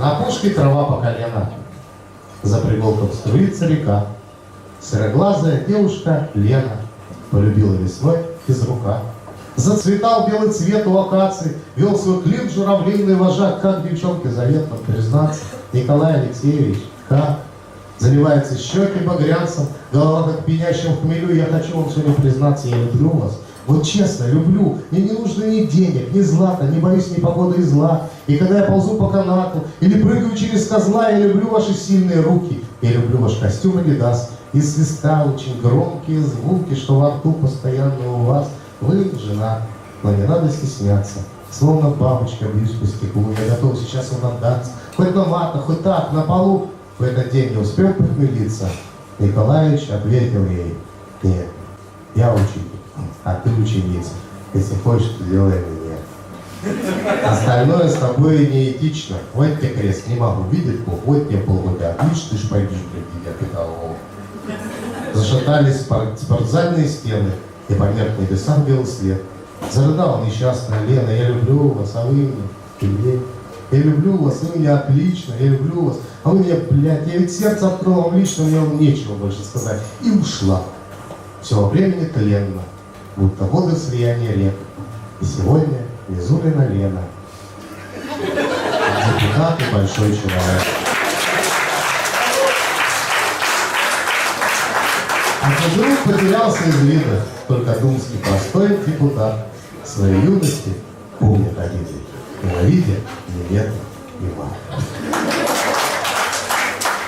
На опушке трава по колено. За приголком струится река. Сероглазая девушка Лена полюбила весной из рука. Зацветал белый цвет у акации, вел свой клин журавлиный вожак, как девчонке заветно признаться. Николай Алексеевич, как? Заливается щеки багрянцем, голова как пьянящим в хмелю. Я хочу вам сегодня признаться, я люблю вас. Вот честно, люблю. Мне не нужно ни денег, ни злата, не боюсь ни погоды и зла. И когда я ползу по канату или прыгаю через козла, я люблю ваши сильные руки. Я люблю ваш костюм Адидас. И свиста очень громкие звуки, что во рту постоянно у вас. Вы жена, но не надо стесняться. Словно бабочка бьюсь по стеклу, я готов сейчас вам отдаться. Хоть на матах, хоть так, на полу. В этот день не успел похмелиться. Николаевич ответил ей, нет, я ученик, а ты ученица. Если хочешь, то делай меня. Остальное с тобой неэтично. Вот тебе крест, не могу видеть, вот тебе полгода. Видишь, ты ж пойдешь, блядь, я педагог. Зашатались спор- спортзальные стены, и померк в небесах белый свет. Зарыдала несчастная Лена, я люблю вас, а вы Ильей. Я люблю вас, вы меня отлично, я люблю вас. А вы меня, блядь, я ведь сердце открыла вам лично, мне вам нечего больше сказать. И ушла. Все времени тленно, будто воды слияния рек. И сегодня Мизулина Лена. Депутат и большой человек. А вдруг потерялся из вида только думский простой депутат. Своей юности помнит о виде, ненавидя, не лето, не мать.